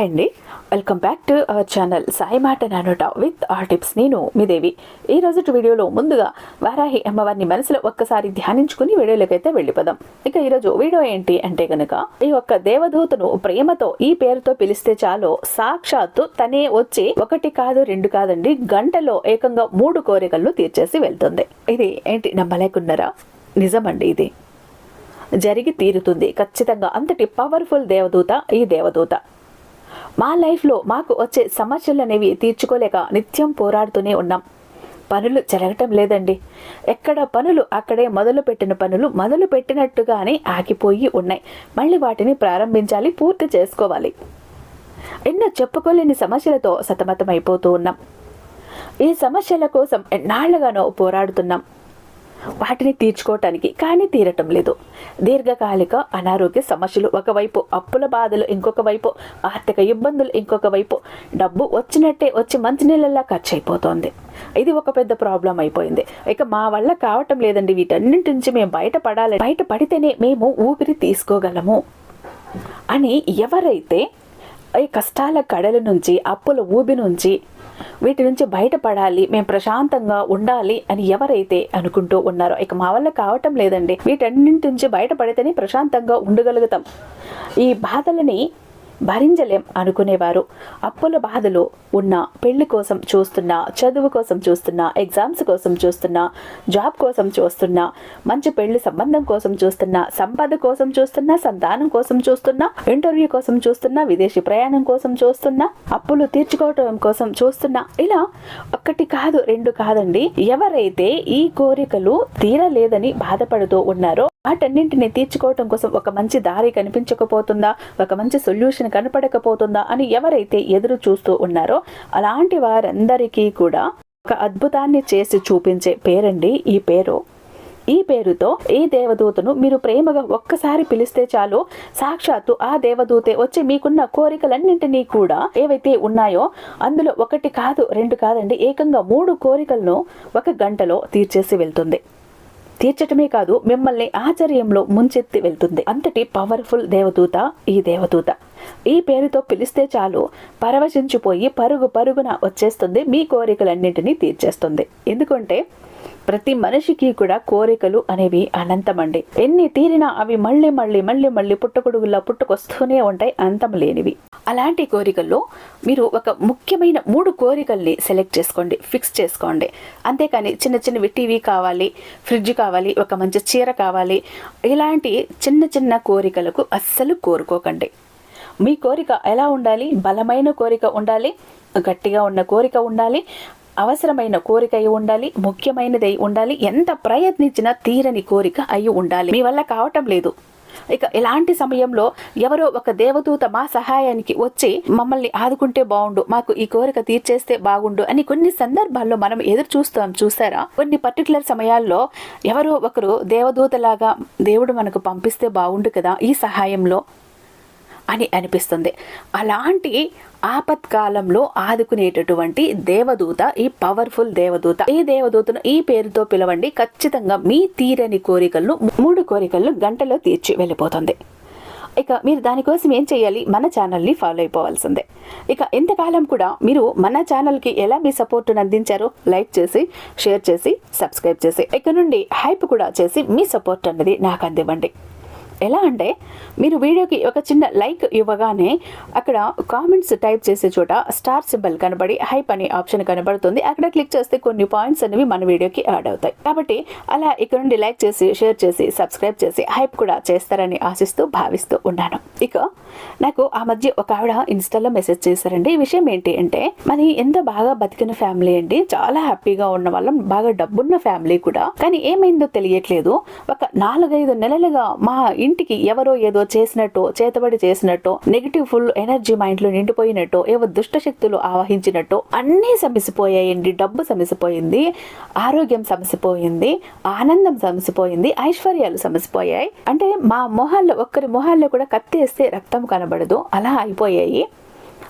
Hi అండి. Welcome back to our channel Sai మాట నానోట విత్ ఆర్ టిప్స్ నేను మీ దేవి. ఈ రోజు వీడియోలో ముందుగా వారాహి అమ్మవారిని మనసులో ఒక్కసారి ధ్యానించుకుని వీడియోలోకి అయితే వెళ్ళిపోదాం. ఇక ఈరోజు వీడియో ఏంటి అంటే కనుక ఈ యొక్క దేవదూతను ప్రేమతో ఈ పేరుతో పిలిస్తే చాలు సాక్షాత్తు తనే వచ్చి ఒకటి కాదు రెండు కాదండి గంటలో ఏకంగా మూడు కోరికలను తీర్చేసి వెళ్తుంది. ఇది ఏంటి నమ్మలేకున్నారా? నిజమండి ఇది. జరిగి తీరుతుంది. ఖచ్చితంగా అంతటి పవర్ఫుల్ దేవదూత ఈ దేవదూత. మా లైఫ్లో మాకు వచ్చే సమస్యలు అనేవి తీర్చుకోలేక నిత్యం పోరాడుతూనే ఉన్నాం. పనులు జరగటం లేదండి. ఎక్కడ పనులు అక్కడే మొదలు పెట్టిన పనులు మొదలు పెట్టినట్టుగానే ఆగిపోయి ఉన్నాయి. మళ్ళీ వాటిని ప్రారంభించాలి పూర్తి చేసుకోవాలి. ఎన్నో చెప్పుకోలేని సమస్యలతో సతమతమైపోతూ ఉన్నాం. ఈ సమస్యల కోసం ఎన్నాళ్ళుగానో పోరాడుతున్నాం. వాటిని తీర్చుకోవటానికి కానీ తీరటం లేదు. దీర్ఘకాలిక అనారోగ్య సమస్యలు ఒకవైపు అప్పుల బాధలు ఇంకొక వైపు ఆర్థిక ఇబ్బందులు ఇంకొక వైపు. డబ్బు వచ్చినట్టే వచ్చి మంచినీళ్ళలా ఖర్చు అయిపోతోంది ఇది ఒక పెద్ద ప్రాబ్లం అయిపోయింది. ఇక మా వల్ల కావటం లేదండి. వీటన్నింటి నుంచి మేము బయటపడాలి. బయట పడితేనే మేము ఊపిరి తీసుకోగలము అని ఎవరైతే ఈ కష్టాల కడల నుంచి అప్పుల ఊబి నుంచి వీటి నుంచి బయటపడాలి మేము ప్రశాంతంగా ఉండాలి అని ఎవరైతే అనుకుంటూ ఉన్నారో ఇక మా వల్ల కావటం లేదండి. వీటన్నింటి నుంచి బయటపడితేనే ప్రశాంతంగా ఉండగలుగుతాం. ఈ బాధలని భరించలేం అనుకునేవారు అప్పుల బాధలో ఉన్న పెళ్ళి కోసం చూస్తున్నా చదువు కోసం చూస్తున్నా ఎగ్జామ్స్ కోసం చూస్తున్నా జాబ్ కోసం చూస్తున్నా మంచి పెళ్ళి సంబంధం కోసం చూస్తున్నా సంపద కోసం చూస్తున్నా సంతానం కోసం చూస్తున్నా ఇంటర్వ్యూ కోసం చూస్తున్నా విదేశీ ప్రయాణం కోసం చూస్తున్నా అప్పులు తీర్చుకోవటం కోసం చూస్తున్నా ఇలా ఒక్కటి కాదు రెండు కాదండి ఎవరైతే ఈ కోరికలు తీరలేదని బాధపడుతూ ఉన్నారో వాటన్నింటిని తీర్చుకోవటం కోసం ఒక మంచి దారి కనిపించకపోతుందా? ఒక మంచి సొల్యూషన్ కనపడకపోతుందా? అని ఎవరైతే ఎదురు చూస్తూ ఉన్నారో అలాంటి వారందరికీ కూడా ఒక అద్భుతాన్ని చేసి చూపించే పేరండి ఈ పేరు. ఈ పేరుతో ఈ దేవదూతను మీరు ప్రేమగా ఒక్కసారి పిలిస్తే చాలు. సాక్షాత్తు ఆ దేవదూతే వచ్చి మీకున్న కోరికలన్నింటినీ కూడా ఏవైతే ఉన్నాయో అందులో ఒకటి కాదు రెండు కాదండి ఏకంగా మూడు కోరికలను ఒక గంటలో తీర్చేసి వెళ్తుంది. తీర్చటమే కాదు మిమ్మల్ని ఆశ్చర్యంలో ముంచెత్తి వెళ్తుంది. అంతటి పవర్ఫుల్ దేవదూత ఈ దేవదూత. ఈ పేరుతో పిలిస్తే చాలు. పరవశించిపోయి పరుగు పరుగున వచ్చేస్తుంది. మీ కోరికలన్నింటినీ తీర్చేస్తుంది. ఎందుకంటే ప్రతి మనిషికి కూడా కోరికలు అనేవి అనంతమండి. ఎన్ని తీరినా అవి మళ్ళీ మళ్ళీ మళ్ళీ మళ్ళీ పుట్టగొడుగులా పుట్టుకొస్తూనే ఉంటాయి. అంతం లేనివి. అలాంటి కోరికల్లో మీరు ఒక ముఖ్యమైన మూడు కోరికల్ని సెలెక్ట్ చేసుకోండి. ఫిక్స్ చేసుకోండి. అంతేకాని చిన్న చిన్నవి టీవీ కావాలి ఫ్రిడ్జ్ కావాలి ఒక మంచి చీర కావాలి. ఇలాంటి చిన్న చిన్న కోరికలకు అస్సలు కోరుకోకండి. మీ కోరిక ఎలా ఉండాలి? బలమైన కోరిక ఉండాలి గట్టిగా ఉన్న కోరిక ఉండాలి అవసరమైన కోరిక అయి ఉండాలి ముఖ్యమైనది అయి ఉండాలి ఎంత ప్రయత్నించినా తీరని కోరిక అయి ఉండాలి. మీ వల్ల కావటం లేదు. ఇక ఇలాంటి సమయంలో ఎవరో ఒక దేవదూత మా సహాయానికి వచ్చి మమ్మల్ని ఆదుకుంటే బాగుండు మాకు ఈ కోరిక తీర్చేస్తే బాగుండు అని కొన్ని సందర్భాల్లో మనం ఎదురు చూస్తాం చూసారా? కొన్ని పర్టికులర్ సమయాల్లో ఎవరో ఒకరు దేవదూతలాగా దేవుడు మనకు పంపిస్తే బాగుండు కదా ఈ సహాయంలో. అని అనిపిస్తుంది. అలాంటి ఆపత్కాలంలో ఆదుకునేటటువంటి దేవదూత ఈ పవర్ఫుల్ దేవదూత ఈ దేవదూతను ఈ పేరుతో పిలవండి. ఖచ్చితంగా మీ తీరని కోరికలను మూడు కోరికలను గంటలో తీర్చి వెళ్ళిపోతుంది. ఇక మీరు దానికోసం ఏం చేయాలి? మన ఛానల్ని ఫాలో అయిపోవాల్సిందే. ఇక ఇంతకాలం కూడా మీరు మన ఛానల్కి ఎలా మీ సపోర్ట్ను అందించారో లైక్ చేసి షేర్ చేసి సబ్స్క్రైబ్ చేసి ఇక నుండి హైప్ కూడా చేసి మీ సపోర్ట్ అన్నది నాకు అందివ్వండి. ఎలా అంటే మీరు వీడియోకి ఒక చిన్న లైక్ ఇవ్వగానే అక్కడ కామెంట్స్ టైప్ చేసే చోట స్టార్ సింబల్ కనబడి హైప్ అనే ఆప్షన్ కనబడుతుంది. అక్కడ క్లిక్ చేస్తే కొన్ని పాయింట్స్ అనేవి మన వీడియోకి యాడ్ అవుతాయి. కాబట్టి అలా ఇక్కడ నుండి లైక్ చేసి షేర్ చేసి సబ్స్క్రైబ్ చేసి హైప్ కూడా చేస్తారని ఆశిస్తూ భావిస్తూ ఉన్నాను. ఇక నాకు ఆ మధ్య ఒక ఆవిడ ఇన్స్టాలో మెసేజ్ చేశారండి. ఈ విషయం ఏంటి అంటే మరి ఎంత బాగా బతికిన ఫ్యామిలీ అండి. చాలా హ్యాపీగా ఉన్న వాళ్ళం బాగా డబ్బున్న ఫ్యామిలీ కూడా. కానీ ఏమైందో తెలియట్లేదు. ఒక నాలుగైదు నెలలుగా మా ఇంటికి ఎవరో ఏదో చేసినట్టు చేతబడి చేసినట్టు నెగిటివ్ ఫుల్ ఎనర్జీ మైండ్లో నిండిపోయినట్టు ఏవో దుష్ట శక్తులు ఆవహించినట్టు అన్నీ సమసిపోయాయండి. డబ్బు సమసిపోయింది ఆరోగ్యం సమసిపోయింది ఆనందం సమసిపోయింది ఐశ్వర్యాలు సమసిపోయాయి. అంటే మా మొహాల్లో ఒక్కరి మొహాల్లో కూడా కత్తేస్తే రక్తం కనబడదు. అలా అయిపోయాయి.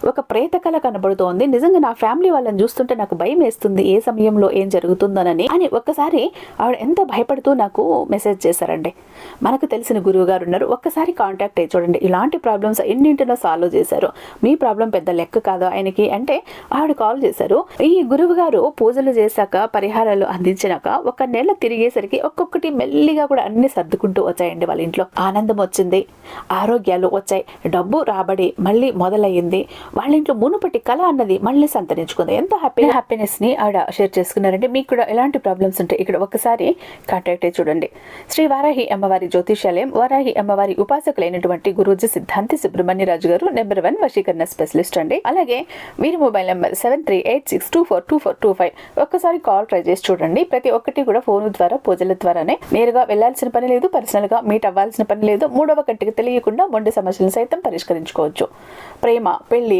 ఒక ప్రేత కళ కనబడుతోంది. నిజంగా నా ఫ్యామిలీ వాళ్ళని చూస్తుంటే నాకు భయం వేస్తుంది. ఏ సమయంలో ఏం జరుగుతుందోనని. అని ఒక్కసారి ఆవిడ ఎంత భయపడుతూ నాకు మెసేజ్ చేశారండి మనకు తెలిసిన గురువు గారు ఉన్నారు. ఒక్కసారి కాంటాక్ట్ అయ్యి చూడండి. ఇలాంటి ప్రాబ్లమ్స్ ఎన్నింటినో సాల్వ్ చేశారు? మీ ప్రాబ్లం పెద్ద లెక్క కాదు ఆయనకి. అంటే ఆవిడ కాల్ చేశారు. ఈ గురువు గారు పూజలు చేశాక పరిహారాలు అందించినాక ఒక నెల తిరిగేసరికి ఒక్కొక్కటి మెల్లిగా కూడా అన్ని సర్దుకుంటూ వచ్చాయండి వాళ్ళ ఇంట్లో. ఆనందం వచ్చింది. ఆరోగ్యాలు వచ్చాయి. డబ్బు రాబడి మళ్ళీ మొదలయ్యింది. వాళ్ళ ఇంట్లో మునుపటి కళ అన్నది మళ్ళీ సంతరించుకుంది. ఎంత హ్యాపీ హ్యాపీనెస్ని ఆవిడ షేర్ చేసుకున్నారంటే మీకు కూడా ఎలాంటి ప్రాబ్లమ్స్ ఉంటాయి ఇక్కడ ఒకసారి కాంటాక్ట్ అయ్యి చూడండి. శ్రీ వారాహి అమ్మవారి జ్యోతిషాలయం వారాహి అమ్మవారి ఉపాసకులైనటువంటి గురూజీ సిద్ధాంతి సుబ్రహ్మణ్యరాజు గారు నెంబర్ వన్ వశీకరణ స్పెషలిస్ట్ అండి. అలాగే వీరి mobile number seven three eight six two four two four two five ఒక్కసారి కాల్ ట్రై చేసి చూడండి. ప్రతి ఒక్కటి కూడా ఫోన్ ద్వారా పూజల ద్వారానే. నేరుగా వెళ్ళాల్సిన పని లేదు పర్సనల్గా మీట్ అవ్వాల్సిన పని లేదు. మూడవ కంటికి తెలియకుండా మొండి సమస్యలను సైతం పరిష్కరించుకోవచ్చు. ప్రేమ పెళ్ళి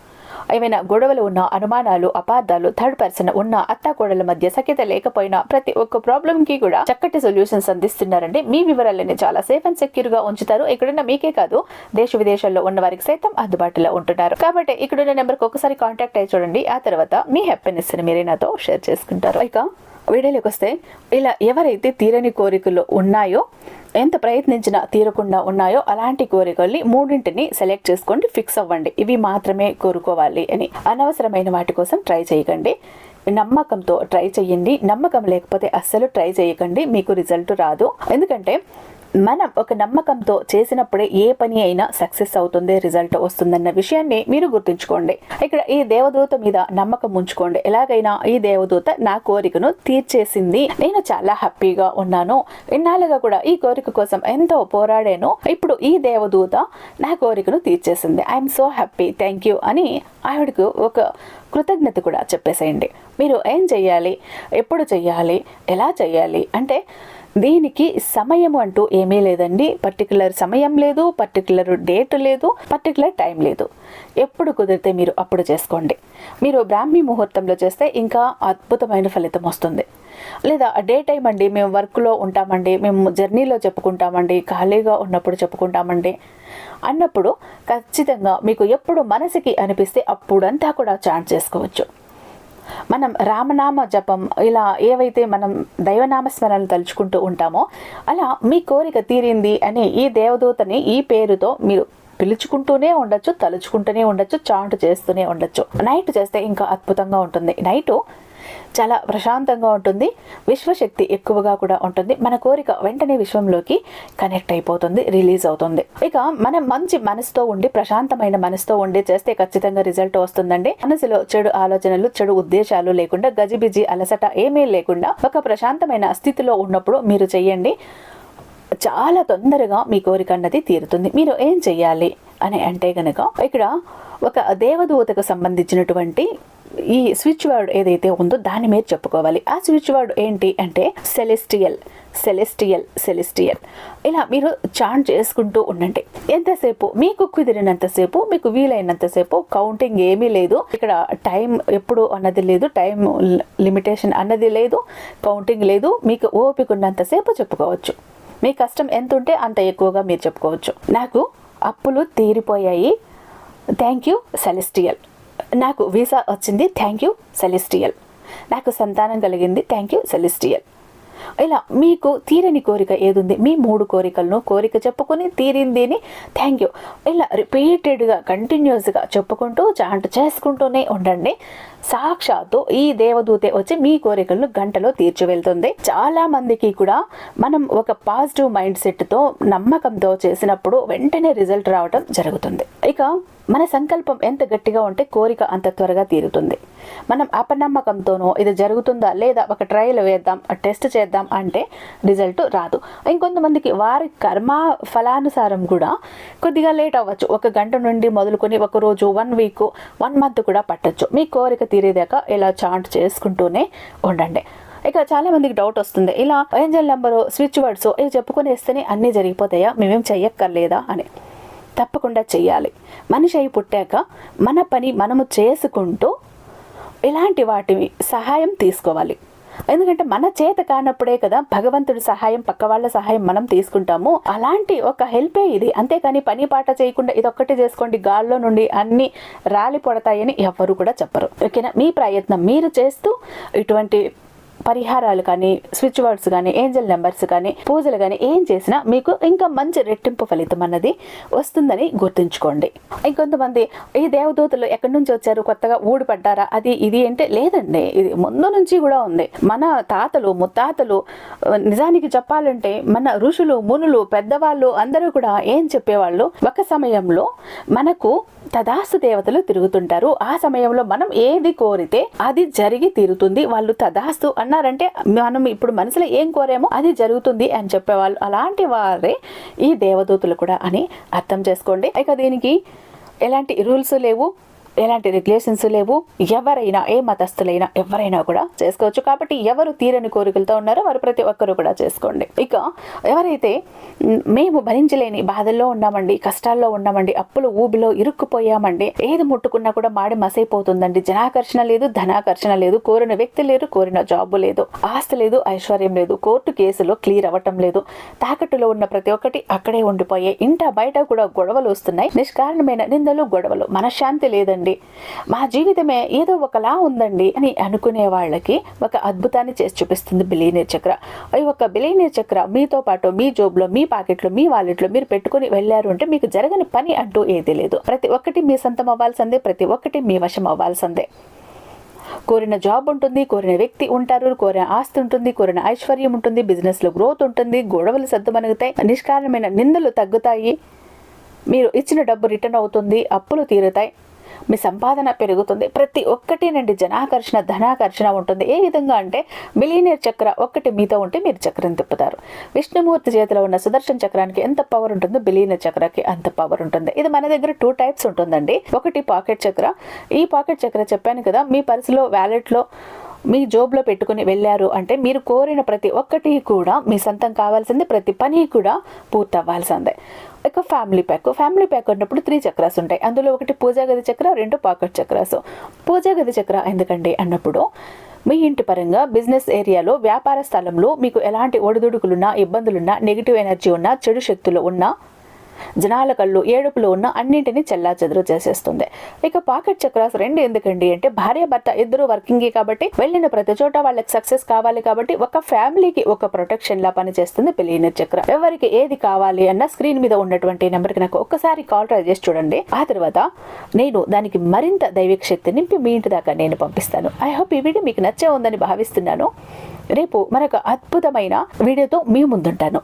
ఏమైనా గొడవలు ఉన్న అనుమానాలు అపార్థాలు థర్డ్ పర్సన్ ఉన్న అత్తాకోడల మధ్య సఖ్యత లేకపోయినా ప్రతి ఒక్క ప్రాబ్లం కి కూడా చక్కటి సొల్యూషన్స్ అందిస్తున్నారండి. మీ వివరాలని చాలా సేఫ్ అండ్ సెక్యూర్గా ఉంచుతారు. ఇక్కడున్న మీకే కాదు దేశ విదేశాల్లో ఉన్న వారికి సైతం అందుబాటులో ఉంటున్నారు. కాబట్టి ఇక్కడున్న నెంబర్కి ఒకసారి కాంటాక్ట్ అయ్యి చూడండి. ఆ తర్వాత మీ హ్యాపీనెస్ని మీరే నాతో షేర్ చేసుకుంటారు. ఇక వీడియోలోకి వస్తే ఇలా ఎవరైతే తీరని కోరికలు ఉన్నాయో ఎంత ప్రయత్నించినా తీరకుండా ఉన్నాయో అలాంటి కోరికల్ని మూడింటిని సెలెక్ట్ చేసుకోండి ఫిక్స్ అవ్వండి. ఇవి మాత్రమే కోరుకోవాలి అని అనవసరమైన వాటి కోసం ట్రై చేయకండి. నమ్మకంతో ట్రై చేయండి. నమ్మకం లేకపోతే అస్సలు ట్రై చేయకండి. మీకు రిజల్ట్ రాదు. ఎందుకంటే మనం ఒక నమ్మకంతో చేసినప్పుడే ఏ పని అయినా సక్సెస్ అవుతుంది రిజల్ట్ వస్తుందన్న విషయాన్ని మీరు గుర్తుంచుకోండి. ఇక్కడ ఈ దేవదూత మీద నమ్మకం ఉంచుకోండి. ఎలాగైనా ఈ దేవదూత నా కోరికను తీర్చేసింది. నేను చాలా హ్యాపీగా ఉన్నాను. ఇన్నాళ్ళుగా కూడా ఈ కోరిక కోసం ఎంతో పోరాడాను. ఇప్పుడు ఈ దేవదూత నా కోరికను తీర్చేసింది. I'm so happy thank you అని ఆవిడకు ఒక కృతజ్ఞత కూడా చెప్పేసేయండి. మీరు ఏం చెయ్యాలి? ఎప్పుడు చెయ్యాలి? ఎలా చెయ్యాలి? అంటే దీనికి సమయం అంటూ ఏమీ లేదండి. పర్టికులర్ సమయం లేదు పర్టికులర్ డేట్ లేదు పర్టికులర్ టైం లేదు. ఎప్పుడు కుదిరితే మీరు అప్పుడు చేసుకోండి. మీరు బ్రాహ్మీ ముహూర్తంలో చేస్తే ఇంకా అద్భుతమైన ఫలితం వస్తుంది. లేదా డే టైం అండి మేము వర్క్లో ఉంటామండి మేము జర్నీలో చెప్పుకుంటామండి ఖాళీగా ఉన్నప్పుడు చెప్పుకుంటామండి. అన్నప్పుడు ఖచ్చితంగా మీకు ఎప్పుడు మనసుకి అనిపిస్తే అప్పుడంతా కూడా చాట్ చేసుకోవచ్చు. మనం రామనామ జపం ఇలా ఏవైతే మనం దైవనామ స్మరణలు తలుచుకుంటూ ఉంటామో అలా మీ కోరిక తీరింది అని ఈ దేవదూతని ఈ పేరుతో మీరు పిలుచుకుంటూనే ఉండొచ్చు తలుచుకుంటూనే ఉండొచ్చు చాంట్ చేస్తూనే ఉండొచ్చు. నైట్ చేస్తే ఇంకా అద్భుతంగా ఉంటుంది. నైటు చాలా ప్రశాంతంగా ఉంటుంది. విశ్వశక్తి ఎక్కువగా కూడా ఉంటుంది. మన కోరిక వెంటనే విశ్వంలోకి కనెక్ట్ అయిపోతుంది రిలీజ్ అవుతుంది. ఇక మనం మంచి మనసుతో ఉండి ప్రశాంతమైన మనసుతో ఉండి చేస్తే ఖచ్చితంగా రిజల్ట్ వస్తుందండి. మనసులో చెడు ఆలోచనలు చెడు ఉద్దేశాలు లేకుండా గజిబిజి అలసట ఏమీ లేకుండా ఒక ప్రశాంతమైన స్థితిలో ఉన్నప్పుడు మీరు చెయ్యండి. చాలా తొందరగా మీ కోరిక అన్నది తీరుతుంది. మీరు ఏం చెయ్యాలి అని అంటే గనక ఇక్కడ ఒక దేవదూతకు సంబంధించినటువంటి ఈ స్విచ్ వర్డ్ ఏదైతే ఉందో దాన్ని మీరు చెప్పుకోవాలి. ఆ స్విచ్ వర్డ్ ఏంటి అంటే సెలెస్టియల్ సెలెస్టియల్ సెలెస్టియల్. ఇలా మీరు చాంట్ చేసుకుంటూ ఉండండి. ఎంతసేపు? మీకు కుదిరినంతసేపు మీకు వీలైనంతసేపు కౌంటింగ్ ఏమీ లేదు. ఇక్కడ టైం ఎప్పుడు అన్నది లేదు టైం లిమిటేషన్ అన్నది లేదు కౌంటింగ్ లేదు మీకు ఓపిక ఉన్నంతసేపు చెప్పుకోవచ్చు. మీ కష్టం ఎంత ఉంటే అంత ఎక్కువగా మీరు చెప్పుకోవచ్చు. నాకు అప్పులు తీరిపోయాయి. Thank you celestial. నాకు వీసా వచ్చింది. థ్యాంక్ యూ సెలెస్టియల్ నాకు సంతానం కలిగింది. థ్యాంక్ యూ సెలెస్టియల్ ఇలా మీకు తీరని కోరిక ఏదుంది? మీ మూడు కోరికలను కోరిక చెప్పుకొని తీరింది అని థ్యాంక్ యూ ఇలా రిపీటెడ్గా కంటిన్యూస్గా చెప్పుకుంటూ చాంట్ చేసుకుంటూనే ఉండండి. సాక్షాత్తు ఈ దేవదూతే వచ్చి మీ కోరికలను గంటలో తీర్చి వెళ్తుంది. చాలా మందికి కూడా మనం ఒక పాజిటివ్ మైండ్ సెట్తో నమ్మకంతో చేసినప్పుడు వెంటనే రిజల్ట్ రావడం జరుగుతుంది. ఇక మన సంకల్పం ఎంత గట్టిగా ఉంటే కోరిక అంత త్వరగా తీరుతుంది. మనం అపనమ్మకంతోనో ఇది జరుగుతుందా లేదా ఒక ట్రయల్ వేద్దాం టెస్ట్ చేద్దాం అంటే రిజల్ట్ రాదు. ఇంకొంతమందికి వారి కర్మ ఫలానుసారం కూడా కొద్దిగా లేట్ అవ్వచ్చు. ఒక గంట నుండి మొదలుకొని ఒక రోజు వన్ వీక్ వన్ మంత్ కూడా పట్టొచ్చు. మీ కోరిక తీరేదాకా ఇలా చాంట్ చేసుకుంటూనే ఉండండి. ఇక చాలా మందికి డౌట్ వస్తుంది. ఇలా ఏంజల్ నెంబరు స్విచ్ వర్డ్స్ ఇవి చెప్పుకునేస్తేనే అన్నీ జరిగిపోతాయా? మేమేం చెయ్యక్కర్లేదా అని. తప్పకుండా చేయాలి మనిషి అయి పుట్టాక మన పని మనము చేసుకుంటూ ఇలాంటి వాటి సహాయం తీసుకోవాలి. ఎందుకంటే మన చేత కానప్పుడే కదా భగవంతుడి సహాయం పక్క వాళ్ళ సహాయం మనం తీసుకుంటాము. అలాంటి ఒక హెల్పే ఇది. అంతేకాని పని పాట చేయకుండా ఇదొక్కటి చేసుకోండి. గాల్లో నుండి అన్ని రాలి పడతాయని ఎవ్వరు కూడా చెప్పరు. ఓకేనా? మీ ప్రయత్నం మీరు చేస్తూ ఇటువంటి పరిహారాలు కానీ స్విచ్ వర్డ్స్ కానీ ఏంజల్ నెంబర్స్ కానీ పూజలు కానీ ఏం చేసినా మీకు ఇంకా మంచి రెట్టింపు ఫలితం అన్నది వస్తుందని గుర్తుంచుకోండి. ఇంకొంతమంది ఈ దేవదూతలు ఎక్కడి నుంచి వచ్చారు? కొత్తగా ఊడిపడ్డారా? అది ఇది అంటే లేదండి. ఇది ముందు నుంచి కూడా ఉంది. మన తాతలు ముత్తాతలు నిజానికి చెప్పాలంటే మన ఋషులు మునులు పెద్దవాళ్ళు అందరూ కూడా ఏం చెప్పేవాళ్ళు? ఒక సమయంలో మనకు తదాస్తు దేవతలు తిరుగుతుంటారు. ఆ సమయంలో మనం ఏది కోరితే అది జరిగి తీరుతుంది. వాళ్ళు తదాస్తు అన్నారంటే మనం ఇప్పుడు మనసులో ఏం కోరేమో అది జరుగుతుంది అని చెప్పేవాళ్ళు. అలాంటి వారే ఈ దేవదూతులు కూడా అని అర్థం చేసుకోండి. ఇక దీనికి ఎలాంటి రూల్స్ లేవు. ఎలాంటి రెగ్యులేషన్స్ లేవు. ఎవరైనా ఏ మతస్థులైనా ఎవరైనా కూడా చేసుకోవచ్చు. కాబట్టి ఎవరు తీరని కోరికలతో ఉన్నారో వారు ప్రతి ఒక్కరు కూడా చేసుకోండి. ఇక ఎవరైతే మేము భరించలేని బాధల్లో ఉన్నామండి కష్టాల్లో ఉన్నామండి అప్పులు ఊబిలో ఇరుక్కుపోయామండి ఏది ముట్టుకున్నా కూడా మాడి మసైపోతుందండి. జనాకర్షణ లేదు ధనాకర్షణ లేదు కోరిన వ్యక్తి లేరు కోరిన జాబు లేదు ఆస్తి లేదు ఐశ్వర్యం లేదు కోర్టు కేసులో క్లియర్ అవ్వటం లేదు. తాకట్టులో ఉన్న ప్రతి ఒక్కటి అక్కడే ఉండిపోయాయి. ఇంట బయట కూడా గొడవలు వస్తున్నాయి. నిష్కారణమైన నిందలు గొడవలు. మనశ్శాంతి లేదండి. ఉందండి. మా జీవితమే ఏదో ఒకలా ఉందండి అని అనుకునే వాళ్ళకి ఒక అద్భుతాన్ని చేసి చూపిస్తుంది బిలీనియర్ చక్ర. ఈ ఒక బిలీనియర్ చక్ర మీతో పాటు మీ జోబులో మీ పాకెట్లో మీ వాలెట్లో మీరు పెట్టుకుని వెళ్ళారు అంటే మీకు జరగని పని అంటూ ఏదీ లేదు. ప్రతి ఒక్కటి మీ సొంతం అవ్వాల్సిందే ప్రతి ఒక్కటి మీ వశం అవ్వాల్సిందే. కోరిన జాబ్ ఉంటుంది కోరిన వ్యక్తి ఉంటారు కోరిన ఆస్తి ఉంటుంది కోరిన ఐశ్వర్యం ఉంటుంది బిజినెస్లో గ్రోత్ ఉంటుంది గొడవలు సర్దుమనుగుతాయి నిష్కారణమైన నిందలు తగ్గుతాయి. మీరు ఇచ్చిన డబ్బు రిటర్న్ అవుతుంది అప్పులు తీరుతాయి. మీ సంపాదన పెరుగుతుంది. ప్రతి ఒక్కటి నుండి జనాకర్షణ ధనాకర్షణ ఉంటుంది. ఏ విధంగా అంటే బిలియనీర్ చక్ర ఒక్కటి మీతో ఉంటే మీరు చక్రం తిప్పుతారు. విష్ణుమూర్తి చేతిలో ఉన్న సుదర్శన చక్రానికి ఎంత పవర్ ఉంటుందో బిలియనీర్ చక్రకి అంత పవర్ ఉంటుంది. ఇది మన దగ్గర టూ టైప్స్ ఉంటుందండి. ఒకటి పాకెట్ చక్ర. ఈ పాకెట్ చక్ర చెప్పాను కదా మీ పర్సులో వ్యాలెట్లో మీ జోబ్లో పెట్టుకుని వెళ్ళారు అంటే మీరు కోరిన ప్రతి ఒక్కటి కూడా మీ సొంతం కావాల్సింది ప్రతి పని కూడా పూర్తవ్వాల్సిందే. ఒక ఇక ఫ్యామిలీ ప్యాక్ ఫ్యామిలీ ప్యాక్ ఉన్నప్పుడు త్రీ చక్రాస్ ఉంటాయి. అందులో ఒకటి పూజా గది చక్ర రెండు పాకెట్ చక్రాస్. పూజా గది చక్ర ఎందుకండి అన్నప్పుడు మీ ఇంటి పరంగా బిజినెస్ ఏరియాలో వ్యాపార స్థలంలో మీకు ఎలాంటి ఒడిదుడుకులున్నా ఇబ్బందులున్నా నెగిటివ్ ఎనర్జీ ఉన్నా చెడు శక్తులు ఉన్నా జనాల కళ్ళు ఏడుపులో ఉన్న అన్నింటినీ చెల్లా చెదురు చేసేస్తుంది. ఇక పాకెట్ చక్రాస్ రెండు ఎందుకండి అంటే భార్య భర్త ఇద్దరు వర్కింగ్ కాబట్టి వెళ్ళిన ప్రతి చోట వాళ్ళకి సక్సెస్ కావాలి కాబట్టి ఒక ఫ్యామిలీకి ఒక ప్రొటెక్షన్ లా పనిచేస్తుంది బిలియనర్ చక్ర. ఎవరికి ఏది కావాలి అన్న స్క్రీన్ మీద ఉన్నటువంటి నెంబర్కి నాకు ఒక్కసారి కాల్ ట్రై చేసి చూడండి. ఆ తర్వాత నేను దానికి మరింత దైవిక శక్తి నింపి మీ ఇంటి దాకా నేను పంపిస్తాను. ఐ హోప్ ఈ వీడియో మీకు నచ్చే ఉందని భావిస్తున్నాను. రేపు మరొక అద్భుతమైన వీడియోతో మీ ముందుంటాను.